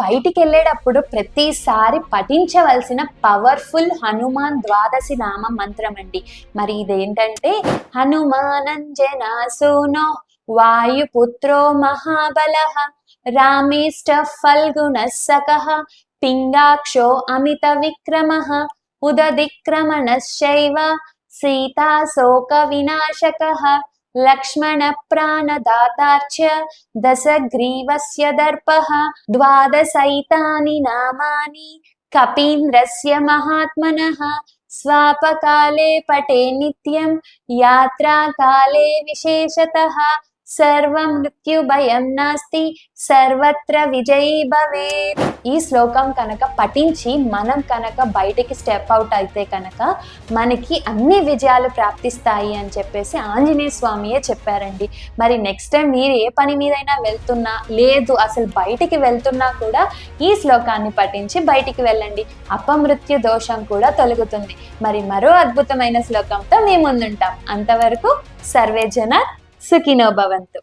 బయటికి వెళ్ళేటప్పుడు ప్రతిసారి పఠించవలసిన పవర్ఫుల్ హనుమాన్ ద్వాదశి నామ మంత్రం అండి. మరి ఇదేంటంటే హనుమానంజన సూనో వాయుపుత్రో మహాబల రామేష్ట ఫల్గుణ సకహ పింగాక్షో అమిత విక్రమ ఉదదిక్రమణశైవ సీతాశోక వినాశక లక్ష్మణ ప్రాణదాతార్చ దశగ్రీవస్య దర్పః ద్వాదశైతాని నామాని కపీంద్రస్య మహాత్మనः స్వాపకాలే పటే నిత్యం యాత్రాకాలే మృత్యు భయం నాస్తి సర్వత్ర విజయీ భవే ఈ శ్లోకం కనుక పఠించి మనం కనుక బయటికి స్టెప్ అవుట్ అయితే కనుక మనకి అన్ని విజయాలు ప్రాప్తిస్తాయి అని చెప్పేసి ఆంజనేయ స్వామియే చెప్పారండి. మరి నెక్స్ట్ టైం మీరు ఏ పని మీదైనా వెళ్తున్నా లేదు అసలు బయటికి వెళ్తున్నా కూడా ఈ శ్లోకాన్ని పఠించి బయటికి వెళ్ళండి. అపమృత్యు దోషం కూడా తొలగుతుంది. మరి మరో అద్భుతమైన శ్లోకంతో మేము ముందుంటాం. అంతవరకు సర్వే జన सुखिनो भवन्तु।